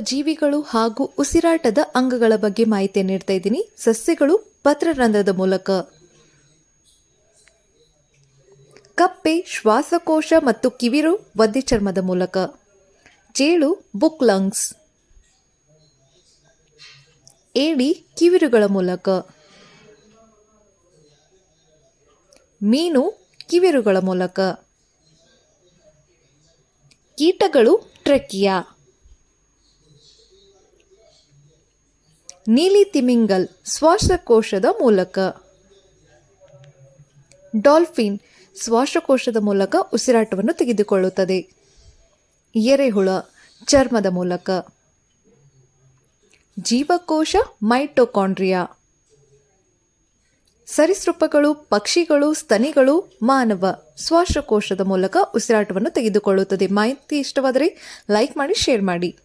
ಜೀವಿಗಳು ಹಾಗೂ ಉಸಿರಾಟದ ಅಂಗಗಳ ಬಗ್ಗೆ ಮಾಹಿತಿ ನೀಡ್ತಾ ಇದ್ದೀನಿ. ಸಸ್ಯಗಳು ಪತ್ರರಂಧ್ರದ ಮೂಲಕ. ಕಪ್ಪೆ, ಶ್ವಾಸಕೋಶ ಮತ್ತು ಕಿವಿರು ಒದ್ದೆ ಚರ್ಮದ ಮೂಲಕ. ಚೇಳು ಬುಕ್ ಲಂಗ್ಸ್. ಏಡಿ, ಕಿವಿರುಗಳ ಮೂಲಕ. ಮೀನು, ಕಿವಿರುಗಳ ಮೂಲಕ. ಕೀಟಗಳು, ಟ್ರೆಕಿಯಾ. ನೀಲಿ ತಿಮಿಂಗಲ್ ಶ್ವಾಸಕೋಶದ ಮೂಲಕ. ಡಾಲ್ಫಿನ್ ಶ್ವಾಸಕೋಶದ ಮೂಲಕ ಉಸಿರಾಟವನ್ನು ತೆಗೆದುಕೊಳ್ಳುತ್ತದೆ. ಎರೆಹುಳ ಚರ್ಮದ ಮೂಲಕ. ಜೀವಕೋಶ ಮೈಟೊಕಾಂಡ್ರಿಯಾ. ಸರೀಸೃಪಗಳು, ಪಕ್ಷಿಗಳು, ಸ್ತನಿಗಳು, ಮಾನವ ಶ್ವಾಸಕೋಶದ ಮೂಲಕ ಉಸಿರಾಟವನ್ನು ತೆಗೆದುಕೊಳ್ಳುತ್ತದೆ. ಮಾಹಿತಿ ಇಷ್ಟವಾದರೆ ಲೈಕ್ ಮಾಡಿ, ಶೇರ್ ಮಾಡಿ.